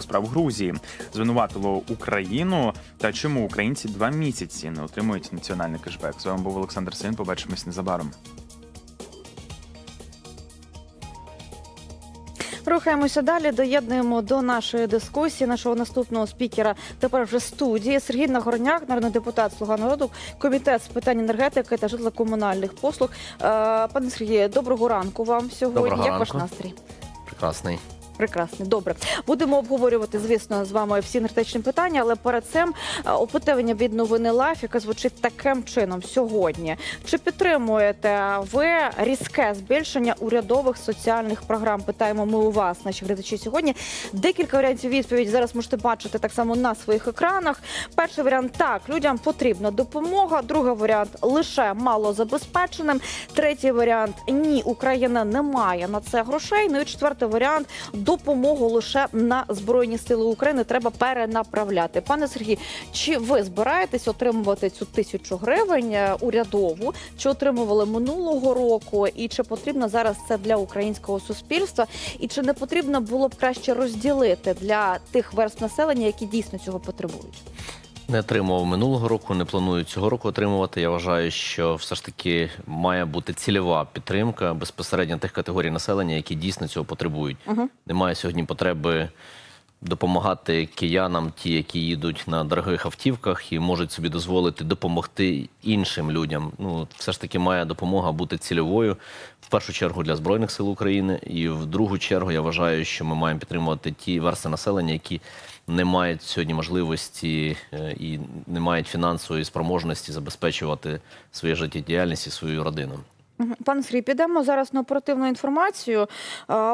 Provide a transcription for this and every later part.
справ Грузії звинуватило Україну та чому українці два місяці не отримують національний кешбек. З вами був Олександр Син. Побачимось незабаром. Рухаємося далі. Доєднуємо до нашої дискусії нашого наступного спікера. Тепер вже студії Сергій Нагорняк, народний депутат Слуга народу, комітет з питань енергетики та житлово-комунальних послуг. Е, Пане Сергію, доброго ранку вам сьогодні. Доброго Як ваш настрій? Прекрасний. Прекрасно, добре. Будемо обговорювати, звісно, з вами всі енергетичні питання, але перед цим е, опитування від новини Лайф, яке звучить таким чином сьогодні. Чи підтримуєте ви різке збільшення урядових соціальних програм? Питаємо ми у вас, наші глядачі сьогодні. Декілька варіантів відповіді зараз можете бачити так само на своїх екранах. Перший варіант так, людям потрібна допомога. Другий варіант лише малозабезпеченим. Третій варіант ні, Україна не має на це грошей. Ну і четвертий варіант допомогу лише на збройні сили України треба перенаправляти. Пане Сергій, чи ви збираєтесь отримувати цю тисячу гривень е, урядову? Чи отримували минулого року? І чи потрібно зараз це для українського суспільства? І чи не потрібно було б краще розділити для тих верст населення, які дійсно цього потребують? Не отримував минулого року, не планую цього року отримувати. Я вважаю, що все ж таки має бути цільова підтримка безпосередньо тих категорій населення, які дійсно цього потребують. Угу. Немає сьогодні потреби допомагати киянам, ті, які їдуть на дорогих автівках і можуть собі дозволити допомогти іншим людям. Ну, все ж таки має допомога бути цільовою в першу чергу для збройних сил України, і в другу чергу я вважаю, що ми маємо підтримувати ті верстви населення, які не мають сьогодні можливості е, і не мають фінансової спроможності забезпечувати свою життєдіяльність і свою родину. Пане Сергій, підемо зараз на оперативну інформацію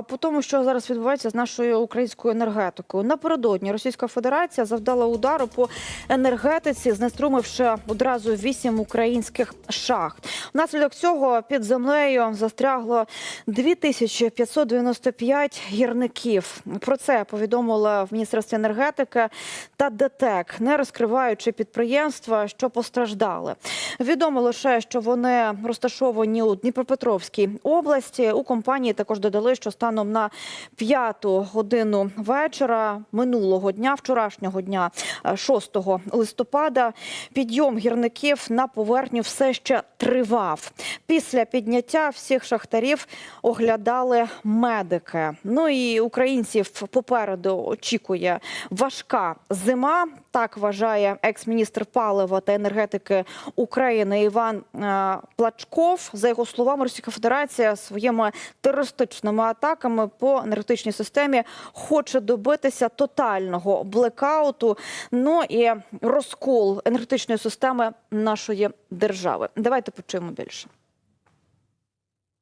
по тому, що зараз відбувається з нашою українською енергетикою. Напередодні Російська Федерація завдала удару по енергетиці, знеструмивши одразу вісім українських шахт. Внаслідок цього під землею застрягло 2595 гірників. Про це повідомили в Міністерстві енергетики та ДТЕК, не розкриваючи підприємства, що постраждали. Відомо лише, що вони розташовані у Дніпропетровській області. У компанії також додали, що станом на п'яту годину вечора минулого дня, вчорашнього дня, е, 6 листопада, підйом гірників на поверхню все ще тривав. Після підняття всіх шахтарів оглядали медики. Ну і українців попереду очікує важка зима. Так вважає екс-міністр палива та енергетики України Іван е, Плачков. За його словами, Російська Федерація своїми терористичними атаками по енергетичній системі хоче добитися тотального блекауту. Ну і розкол енергетичної системи нашої держави. Давайте почуємо більше.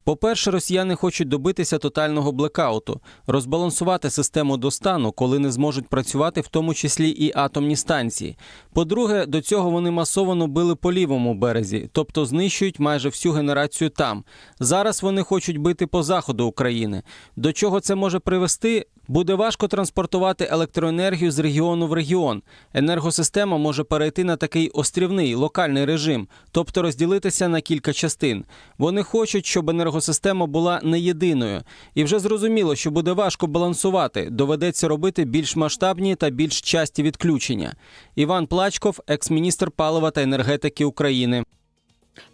По-перше, росіяни хочуть добитися тотального блекауту, розбалансувати систему до стану, коли не зможуть працювати, в тому числі і атомні станції. По-друге, до цього вони масово били по лівому березі, тобто знищують майже всю генерацію там. Зараз вони хочуть бити по заходу України. До чого це може привести? Буде важко транспортувати електроенергію з регіону в регіон. Енергосистема може перейти на такий острівний локальний режим, тобто розділитися на кілька частин. Вони хочуть, щоб енергосистема була не єдиною. І вже зрозуміло, що буде важко балансувати. Доведеться робити більш масштабні та більш часті відключення. Іван Плачков, екс-міністр палива та енергетики України.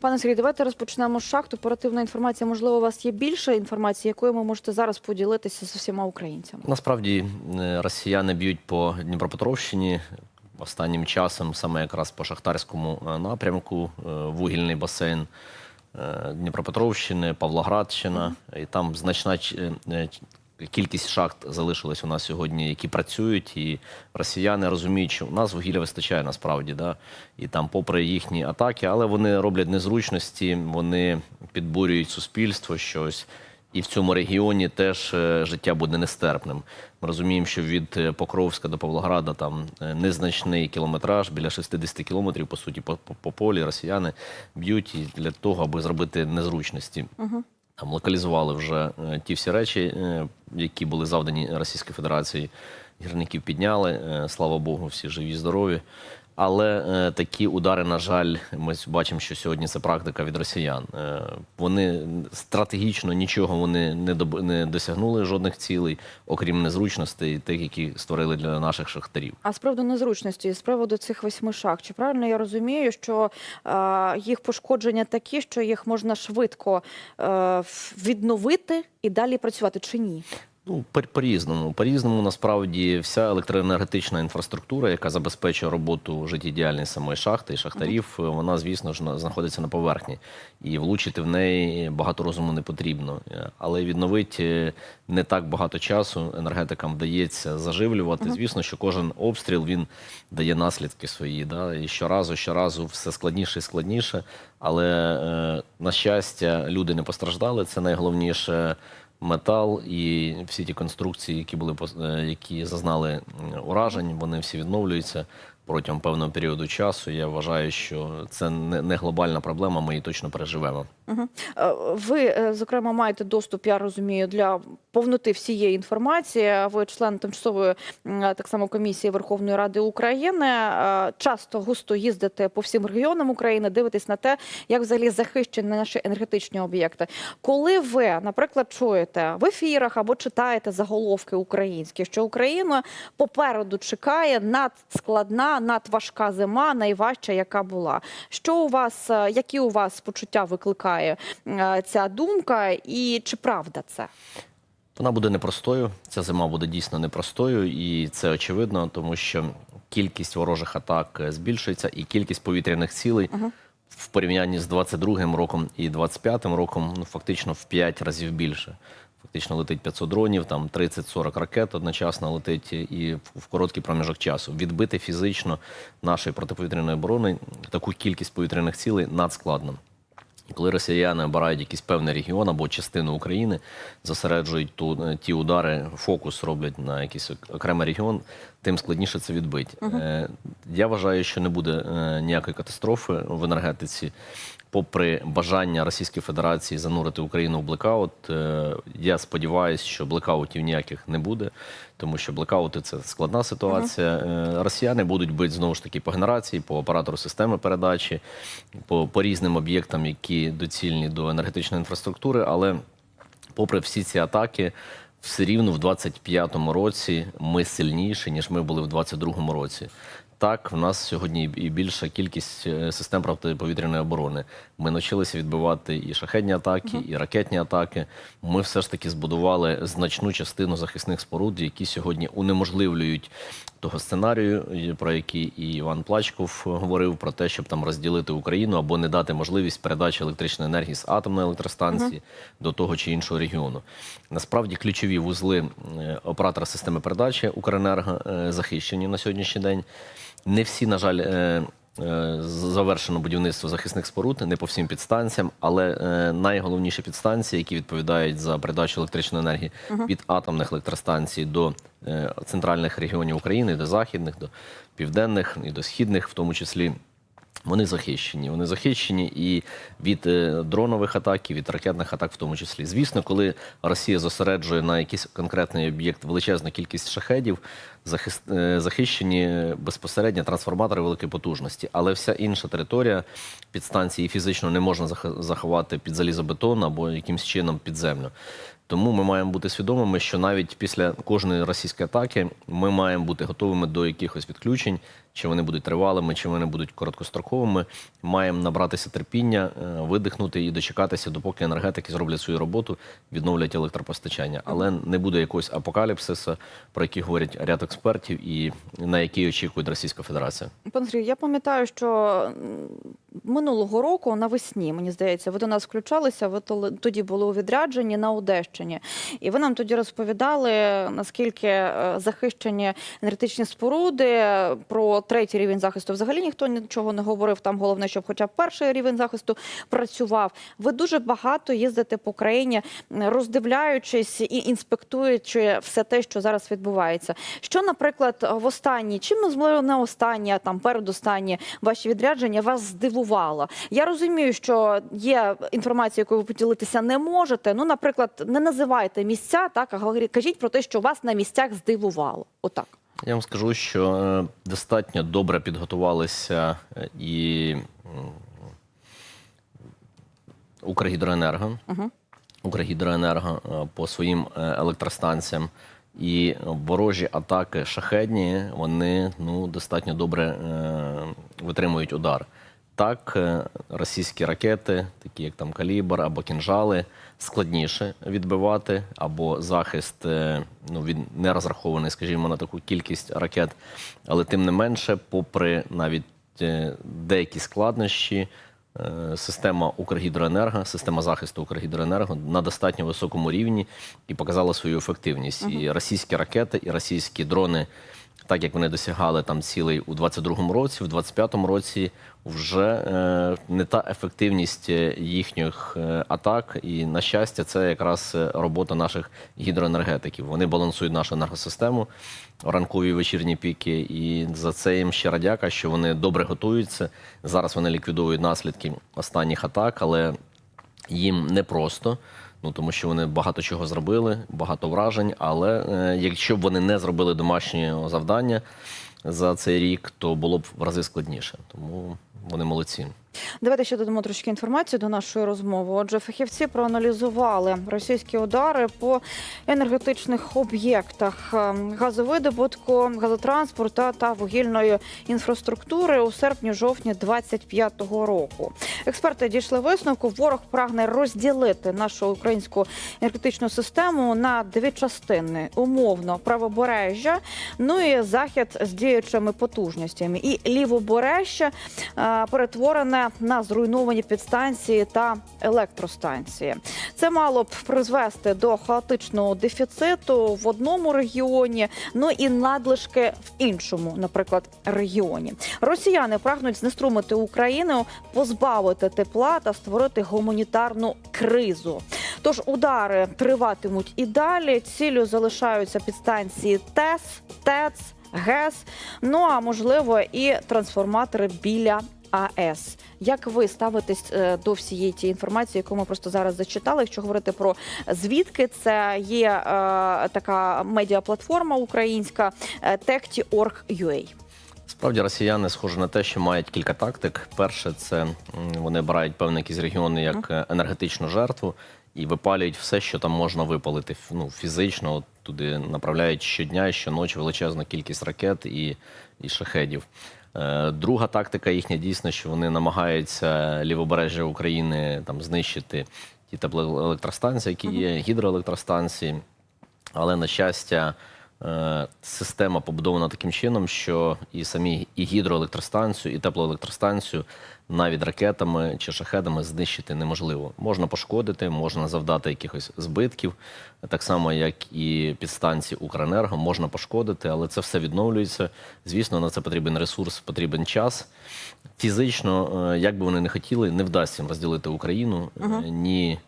Пане Сергій, давайте розпочнемо з шахт. Оперативна інформація. Можливо, у вас є більше інформації, якою ви можете зараз поділитися з усіма українцями. Насправді е, росіяни б'ють по Дніпропетровщині останнім часом, саме якраз по шахтарському е, напрямку, е, вугільний басейн Дніпропетровщини, Павлоградщина. І там значна кількість шахт залишилась у нас сьогодні, які працюють. І росіяни розуміють, що у нас вугілля вистачає насправді. Да? І там, попри їхні атаки, але вони роблять незручності, вони підбурюють суспільство щось. І в цьому регіоні теж е, життя буде нестерпним. Ми розуміємо, що від е, Покровська до Павлограда там е, незначний кілометраж, біля 60 кілометрів, по суті, по, по, по полі росіяни б'ють для того, аби зробити незручності. Угу. Там локалізували вже е, ті всі речі, е, які були завдані Російській Федерації. Гірників підняли, е, слава Богу, всі живі, здорові. Але е, такі удари, на жаль, ми бачимо, що сьогодні це практика від росіян. Е, вони стратегічно нічого вони не, доб... не досягнули жодних цілей, окрім незручностей, тих, які створили для наших шахтарів. А з приводу незручності, з приводу цих восьми шах, чи правильно я розумію, що е, їх пошкодження такі, що їх можна швидко е, відновити і далі працювати, чи ні? Ну, по- по-різному. По-різному, насправді, вся електроенергетична інфраструктура, яка забезпечує роботу життєдіяльність самої шахти і шахтарів, вона, звісно ж, знаходиться на поверхні. І влучити в неї багато розуму не потрібно. Е, Але відновити не так багато часу енергетикам вдається заживлювати. Звісно, що кожен обстріл він дає наслідки свої. Да? І щоразу, щоразу все складніше і складніше. Але, е, на щастя, люди не постраждали. Це найголовніше метал і всі ті конструкції, які були е, які зазнали уражень, вони всі відновлюються протягом певного періоду часу. Я вважаю, що це не, глобальна проблема. Ми її точно переживемо. Угу. Ви, е, зокрема, маєте доступ, я розумію, для повноти всієї інформації. Ви член тимчасової так само комісії Верховної Ради України. Е, Часто густо їздите по всім регіонам України, дивитесь на те, як взагалі захищені наші енергетичні об'єкти. Коли ви, наприклад, чуєте в ефірах або читаєте заголовки українські, що Україна попереду чекає надскладна, надважка зима, найважча, яка була. Що у вас, е, які у вас почуття викликає е, ця думка, і чи правда це? Вона буде непростою. Ця зима буде дійсно непростою, і це очевидно, тому що кількість ворожих атак е, збільшується, і кількість повітряних цілей в порівнянні з 22-м роком і 25-м роком ну фактично в 5 разів більше. Фактично летить 500 дронів, там 30-40 ракет одночасно летить і в- короткий проміжок часу. Відбити фізично нашої протиповітряної оборони таку кількість повітряних цілей надскладно. І коли росіяни обирають якийсь певний регіон або частину України, зосереджують ту, е, ті удари, фокус роблять на якийсь окремий регіон, тим складніше це відбити. Е, я вважаю, що не буде е, ніякої катастрофи в енергетиці. Попри бажання Російської Федерації занурити Україну в блекаут, е, я сподіваюся, що блекаутів ніяких не буде, тому що блекаути це складна ситуація. Е, Росіяни будуть бити знову ж таки по генерації, по оператору системи передачі, по, по різним об'єктам, які доцільні до енергетичної інфраструктури. Але попри всі ці атаки, все рівно в 25-му році ми сильніші, ніж ми були в 22-му році. Так, в нас сьогодні і більша кількість е, систем протиповітряної оборони. Ми навчилися відбивати і шахедні атаки, і ракетні атаки. Ми все ж таки збудували значну частину захисних споруд, які сьогодні унеможливлюють того сценарію, про який і Іван Плачков говорив про те, щоб там розділити Україну або не дати можливість передачі електричної енергії з атомної електростанції до того чи іншого регіону. Насправді ключові вузли е, оператора системи передачі Укренерго е, захищені на сьогоднішній день. Не всі, на жаль, е, завершено будівництво захисних споруд не по всім підстанціям, але е, найголовніші підстанції, які відповідають за передачу електричної енергії від атомних електростанцій до е, центральних регіонів України, до західних, до південних і до східних, в тому числі. Вони захищені. Вони захищені і від е, дронових атак, і від ракетних атак, в тому числі. Звісно, коли Росія зосереджує на якийсь конкретний об'єкт величезну кількість шахедів, е, захищені безпосередньо трансформатори великої потужності. Але вся інша територія підстанції фізично не можна зах- заховати під залізобетон або якимсь чином під землю. Тому ми маємо бути свідомими, що навіть після кожної російської атаки ми маємо бути готовими до якихось відключень, чи вони будуть тривалими, чи вони будуть короткостроковими. Маємо набратися терпіння, е, видихнути і дочекатися, допоки енергетики зроблять свою роботу, відновлять електропостачання. Але не буде якогось апокаліпсису, про який говорять ряд експертів, і на який очікує Російська Федерація. Пан Сергій, я пам'ятаю, що минулого року навесні, мені здається, ви до нас включалися. Ви тоді були у відрядженні на Одещині, і ви нам тоді розповідали наскільки е, захищені енергетичні споруди. Про третій рівень захисту взагалі ніхто нічого не говорив. Там головне, щоб хоча б перший рівень захисту працював. Ви дуже багато їздите по країні, роздивляючись і інспектуючи все те, що зараз відбувається. Що, наприклад, в останні, чим можливо не останні, а там передостанні ваші відрядження вас здивувало? Я розумію, що є інформація, якою ви поділитися не можете. Ну, наприклад, не називайте місця, так а кажіть про те, що вас на місцях здивувало. Отак. Я вам скажу, що е, достатньо добре підготувалися е, і Укргідроенерго, угу. Укргідроенерго е, по своїм електростанціям. І ворожі атаки шахедні, вони ну, достатньо добре е, витримують удар. Так, е, російські ракети, такі як там калібр або кінжали, складніше відбивати, або захист е, ну, він не розрахований, скажімо, на таку кількість ракет. Але тим не менше, попри навіть е, деякі складнощі, система Укргідроенерго, система захисту Укргідроенерго на достатньо високому рівні і показала свою ефективність. І російські ракети, і російські дрони, так як вони досягали там цілей у 22-му році, в 25-му році вже е, не та ефективність е, їхніх е, атак. І на щастя, це якраз е, робота наших гідроенергетиків. Вони балансують нашу енергосистему ранкові вечірні піки. І за це їм ще радяка, що вони добре готуються. Зараз вони ліквідують наслідки останніх атак, але їм непросто. Ну тому що вони багато чого зробили, багато вражень. Але е, якщо б вони не зробили домашнього завдання за цей рік, то було б в рази складніше. Тому вони молодці. Давайте ще додамо трошки інформації до нашої розмови. Отже, фахівці проаналізували російські удари по енергетичних об'єктах ем, газовидобутку, газотранспорту та вугільної інфраструктури у серпні-жовтні 25-го року. Експерти дійшли висновку. Ворог прагне розділити нашу українську енергетичну систему на дві частини: умовно правобережжя, ну і захід з діючими потужностями, і лівобережжя е, на зруйновані підстанції та електростанції. Це мало б призвести до хаотичного дефіциту в одному регіоні, ну і надлишки в іншому, наприклад, регіоні. Росіяни прагнуть знеструмити Україну, позбавити тепла та створити гуманітарну кризу. Тож удари триватимуть і далі. Цілю залишаються підстанції ТЕС, ТЕЦ, ГЕС. Ну а можливо і трансформатори біля. АЕС. Як ви ставитесь е, до всієї тієї інформації, яку ми просто зараз зачитали? Якщо говорити про звідки це є е, така медіаплатформа українська е, Techti.org.ua. Справді росіяни схожі на те, що мають кілька тактик. Перше, це вони обирають певні якісь регіони як е, енергетичну жертву і випалюють все, що там можна випалити ну, фізично. От туди направляють щодня щоночі величезну кількість ракет і, і шахедів. Е, Друга тактика їхня дійсно, що вони намагаються лівобережжя України там знищити ті теплоелектростанції, які є, гідроелектростанції. Але на щастя, е, система побудована таким чином, що і самі і гідроелектростанцію, і теплоелектростанцію навіть ракетами чи шахедами знищити неможливо. Можна пошкодити, можна завдати якихось збитків, так само як і підстанції Укренерго, можна пошкодити, але це все відновлюється. Звісно, на це потрібен ресурс, потрібен час. Фізично, е, як би вони не хотіли, не вдасться їм розділити Україну Угу. ні.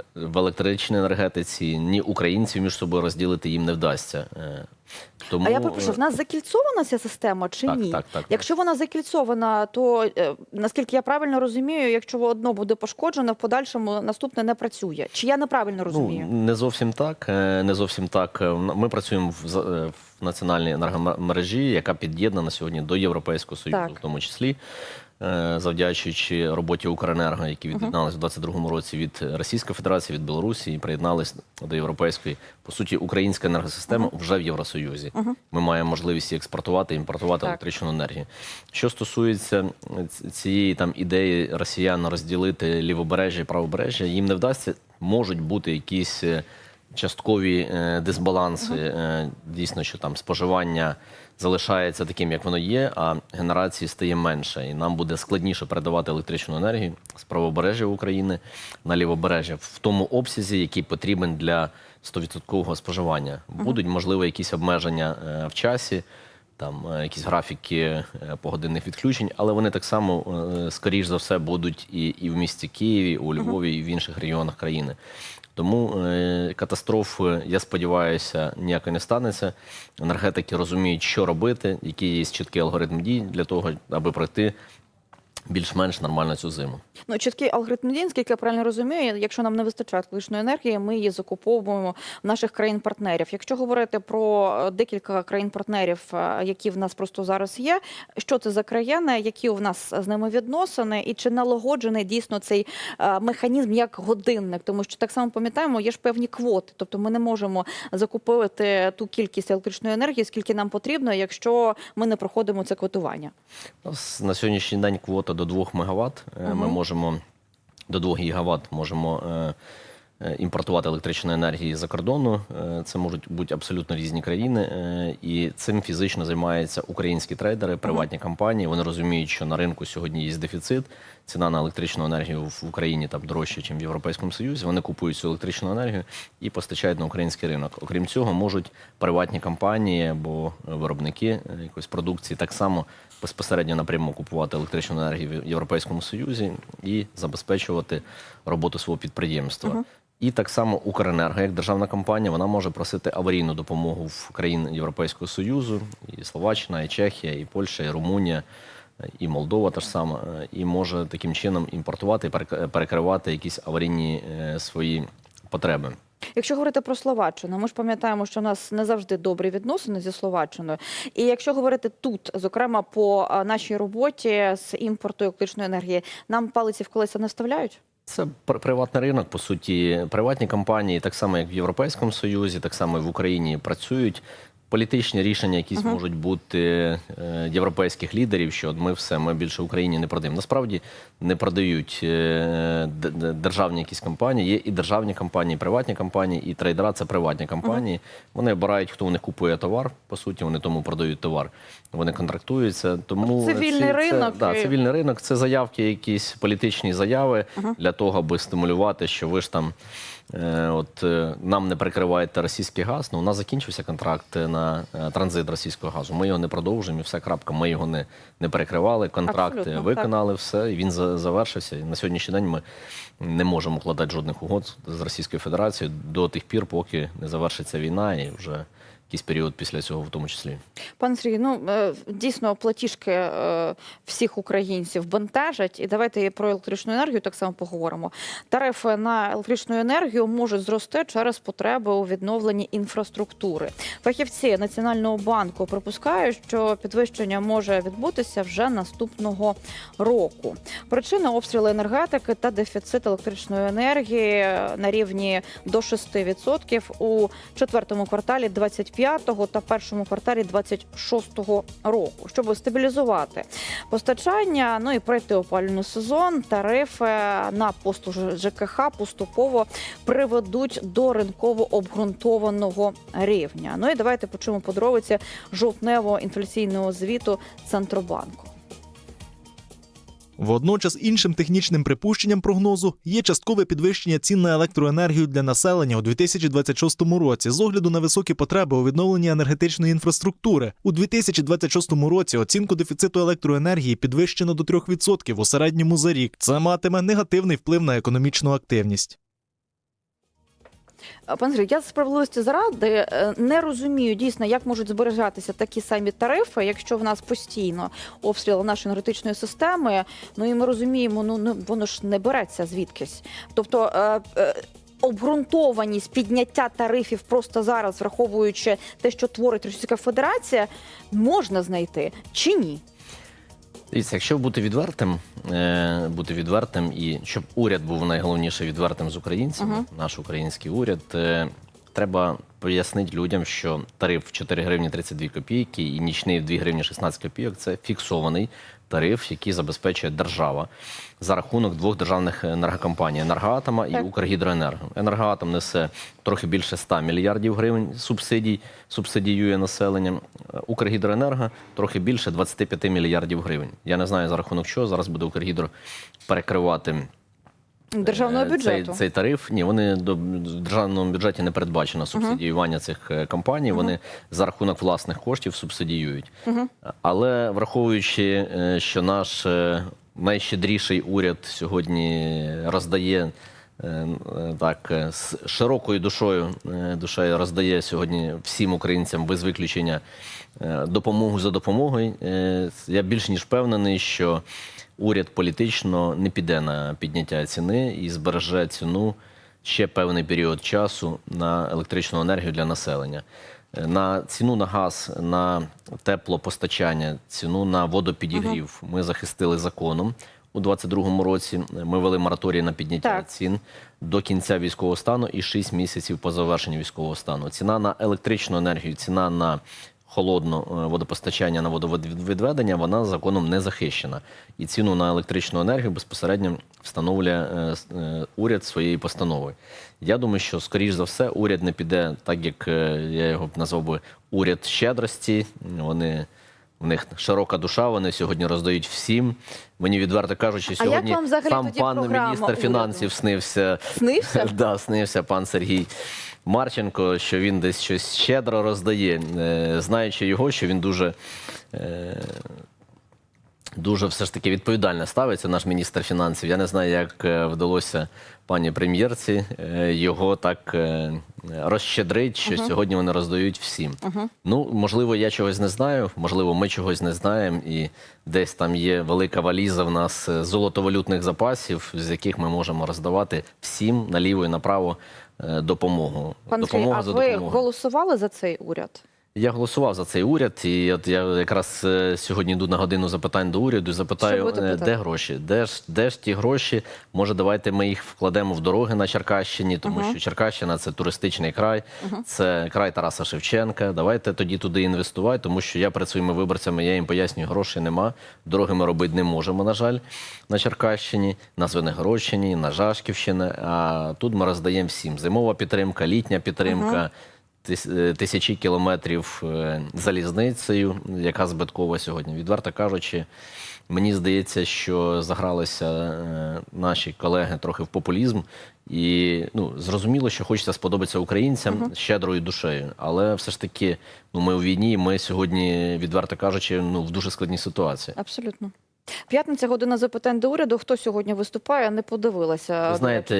Е, в електричній енергетиці, ні українців між собою розділити їм не вдасться. Е, Тому А я перепрошую, в нас закільцована ця система чи Так, ні? так, так. Якщо вона закільцована, то е, наскільки я правильно розумію, якщо одно буде пошкоджено, в подальшому наступне не працює. Чи я неправильно розумію? Ну, не зовсім так. е, Не зовсім так. Е, Ми працюємо в, е, в національній енергомережі, яка під'єднана сьогодні до Європейського Союзу, Так. в тому числі. Е, Завдячуючи роботі Укренерго, які від'єдналися в 22-му році від Російської Федерації, від Білорусі і приєднались до європейської, по суті, українська енергосистема вже в Євросоюзі. Ми маємо можливість експортувати, і імпортувати електричну енергію. Що стосується цієї там ідеї росіян розділити лівобережжя і правобережжя, їм не вдасться. Можуть бути якісь е, часткові е, дисбаланси. Е, Дійсно, що там споживання залишається таким, як воно є, а генерації стає менше, і нам буде складніше передавати електричну енергію з правобережжя України на лівобережжя в тому обсязі, який потрібен для 100% споживання. Будуть можливо якісь обмеження е, в часі. Там е, якісь графіки е, погодинних відключень, але вони так само, скоріш за все, будуть і, і в місті Києві, у Львові, і в інших регіонах країни. Тому е, катастрофи, я сподіваюся, ніякої не станеться. Енергетики розуміють, що робити, який є чіткий алгоритм дій для того, аби пройти більш-менш нормально цю зиму. Ну, чіткий алгоритм дій, скільки я правильно розумію, якщо нам не вистачає електричної енергії, ми її закуповуємо в наших країн-партнерів. Якщо говорити про е, декілька країн-партнерів, е, які в нас просто зараз є, що це за країни, які у нас з ними відносини, і чи налагоджений дійсно цей е, механізм як годинник? Тому що так само пам'ятаємо, є ж певні квоти, тобто ми не можемо закупити ту кількість електричної енергії, скільки нам потрібно, якщо ми не проходимо це квотування. На сьогоднішній день квота до 2 МВт. Ми можемо до 2 ГВт можемо е, імпортувати електричної енергії за кордону. Е, Це можуть бути абсолютно різні країни, е, і цим фізично займаються українські трейдери, приватні компанії. Вони розуміють, що на ринку сьогодні є дефіцит. Ціна на електричну енергію в Україні там дорожча, ніж в Європейському Союзі. Вони купують цю електричну енергію і постачають на український ринок. Окрім цього, можуть приватні компанії або виробники е, якоїсь продукції так само безпосередньо напряму купувати електричну енергію в Європейському Союзі і забезпечувати роботу свого підприємства. І так само Укренерго, як державна компанія, вона може просити аварійну допомогу в країн Європейського Союзу, і Словаччина, і Чехія, і Польща, і Румунія, і Молдова та ж сама, е, і може таким чином імпортувати і перек- перекривати якісь аварійні е, свої потреби. Якщо говорити про Словаччину, ми ж пам'ятаємо, що у нас не завжди добрі відносини зі Словаччиною. І якщо говорити тут, зокрема по нашій роботі з імпорту електричної енергії, нам палиці в колеса не вставляють? Це пр- приватний ринок, по суті, приватні компанії, так само як в Європейському Союзі, так само і в Україні працюють. Політичні рішення, якісь можуть бути е, європейських лідерів, що ми все, ми більше Україні не продаємо. Насправді не продають е, державні якісь компанії. Є і державні компанії, і приватні компанії, і трейдера це приватні компанії. Вони обирають, хто у них купує товар. По суті, вони тому продають товар. Вони контрактуються. Тому Цивільний ці- ринок Це, да, цивільний ринок це заявки, якісь політичні заяви для того, аби стимулювати, що ви ж там. е, От е, нам не прикриваєте російський газ. Ну у нас закінчився контракт на транзит російського газу. Ми його не продовжуємо. і Все крапка. Ми його не, не перекривали. Контракт Абсолютно, виконали все. І він за- завершився. І на сьогоднішній день ми не можемо укладати жодних угод з Російською Федерацією до тих пір, поки не завершиться війна, і вже якийсь період після цього, в тому числі. Пане Сергій, ну е, дійсно платіжки е, всіх українців бентежать. І давайте про електричну енергію так само поговоримо. Тарифи на електричну енергію можуть зрости через потреби у відновленні інфраструктури. Фахівці Національного банку припускають, що підвищення може відбутися вже наступного року. Причина обстріли енергетики та дефіцит електричної енергії на рівні до 6% у четвертому кварталі 25-го та першому кварталі 26-го року. Щоб стабілізувати постачання, ну і пройти опалювальний сезон, тарифи на послуги ЖКХ поступово приведуть до ринково обґрунтованого рівня. Ну і давайте почуємо подробиці жовтневого інфляційного звіту Центробанку. Водночас іншим технічним припущенням прогнозу є часткове підвищення цін на електроенергію для населення у 2026 році з огляду на високі потреби у відновленні енергетичної інфраструктури. У 2026 році оцінку дефіциту електроенергії підвищено до 3% у середньому за рік. Це матиме негативний вплив на економічну активність. Е, Пане Сергій, я з справедливості заради е, не розумію дійсно, як можуть збережатися такі самі тарифи, якщо в нас постійно обстріли нашої енергетичної системи. Ну і ми розуміємо, ну ну, воно ж не береться звідкись. Тобто. Е, Обґрунтованість підняття тарифів просто зараз, враховуючи те, що творить Російська Федерація, можна знайти чи ні? Дивіться, якщо бути відвертим, е, бути відвертим, і щоб уряд був найголовніше відвертим з українцями, Ага. наш український уряд, е, треба пояснити людям, що тариф 4 гривні 32 копійки і нічний в 2 гривні 16 копійок це фіксований тариф, який забезпечує держава за рахунок двох державних енергокомпаній енергоатома і Укргідроенерго. Енергоатом несе трохи більше 100 мільярдів гривень субсидій, субсидіює населення. Укргідроенерго трохи більше 25 мільярдів гривень. Я не знаю за рахунок чого зараз буде Укргідро перекривати Державного е, бюджету. Цей, цей тариф. Ні, вони до в державному бюджеті не передбачено субсидіювання цих е, компаній. Вони за рахунок власних коштів субсидіюють. Але враховуючи, е, що наш найщедріший уряд сьогодні роздає так з широкою душою душею роздає сьогодні всім українцям без виключення допомогу за допомогою. Я більш ніж впевнений, що уряд політично не піде на підняття ціни і збереже ціну ще певний період часу на електричну енергію для населення. Е, На ціну на газ, на теплопостачання, ціну на водопідігрів ми захистили законом у 2022 році. Ми вели мораторій на підняття Так. цін до кінця військового стану і 6 місяців по завершенню військового стану. Ціна на електричну енергію, ціна на холодне водопостачання на водовідведення, вона законом не захищена. І ціну на електричну енергію безпосередньо встановлює е, е, уряд своєю постановою. Я думаю, що скоріш за все уряд не піде, так як е, я його б назвав би уряд щедрості. Вони в них широка душа, вони сьогодні роздають всім. Мені відверто кажучи, сьогодні сам пан міністр фінансів снився. Снився? Да, снився пан Сергій Марченко, що він десь щось щедро роздає, Е, знаючи його, що він дуже. е, Дуже все ж таки відповідально ставиться наш міністр фінансів. Я не знаю, як е, вдалося пані прем'єрці його так розщедрить, що сьогодні вони роздають всім. Ну, можливо, я чогось не знаю, можливо, ми чогось не знаємо, і десь там є велика валіза в нас золотовалютних запасів, з яких ми можемо роздавати всім наліво і направо допомогу. Пан допомога Допомога а за ви допомогою. голосували за цей уряд? Я голосував за цей уряд, і от я якраз е, сьогодні йду на годину запитань до уряду і запитаю, е, де гроші, де ж, де ж ті гроші? Може, давайте ми їх вкладемо в дороги на Черкащині, тому що Черкащина це туристичний край, це край Тараса Шевченка. Давайте тоді туди інвестувати, тому що я перед своїми виборцями я їм пояснюю, грошей нема. Дороги ми робити не можемо, на жаль, на Черкащині, на Звенигородщині, на Жашківщині. А тут ми роздаємо всім: зимова підтримка, літня підтримка тис- е, тисячі кілометрів е, залізницею, яка збиткова сьогодні. Відверто кажучи, мені здається, що загралися е, наші колеги трохи в популізм, і ну зрозуміло, що хочеться сподобатися українцям щедрою душею. Але все ж таки, ну ми у війні. Ми сьогодні, відверто кажучи, ну в дуже складній ситуації. Абсолютно. П'ятниця година запитань до уряду. Хто сьогодні виступає? Не подивилася. Знаєте,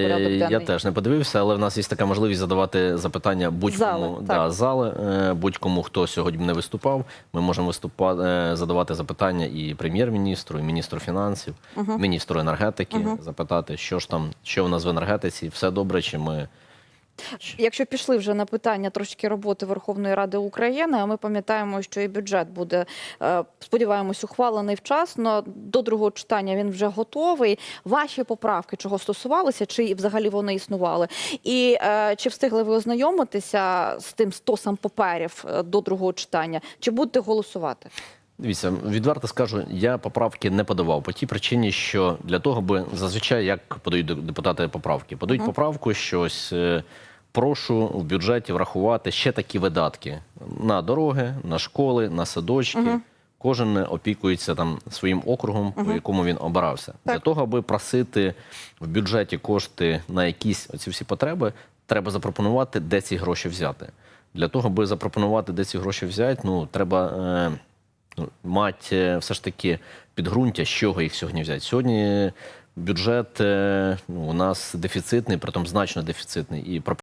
я теж не подивився, але в нас є така можливість задавати запитання будь-кому Зали, да, зали, е, будь-кому, хто сьогодні не виступав. Ми можемо виступати, е, задавати запитання і прем'єр-міністру, і міністру фінансів, міністру енергетики, запитати, що ж там, що в нас в енергетиці, все добре, чи ми. Якщо пішли вже на питання трошки роботи Верховної Ради України, а ми пам'ятаємо, що і бюджет буде, е, сподіваємось, ухвалений вчасно. До другого читання він вже готовий. Ваші поправки чого стосувалися, чи взагалі вони існували? І е, чи встигли ви ознайомитися з тим стосом паперів е, до другого читання? Чи будете голосувати? Дивіться, відверто скажу, я поправки не подавав по тій причині, що для того, би зазвичай як подають де- депутати поправки, подають поправку, що ось е, прошу в бюджеті врахувати ще такі видатки на дороги, на школи, на садочки. Кожен опікується там своїм округом, по якому він обирався. Для того, аби просити в бюджеті кошти на якісь оці всі потреби, треба запропонувати, де ці гроші взяти. Для того, аби запропонувати, де ці гроші взяти, ну треба. Е, ну, мати е, все ж таки підґрунтя, з чого їх сьогодні взяти. Сьогодні бюджет е, ну, у нас дефіцитний, притом значно дефіцитний. І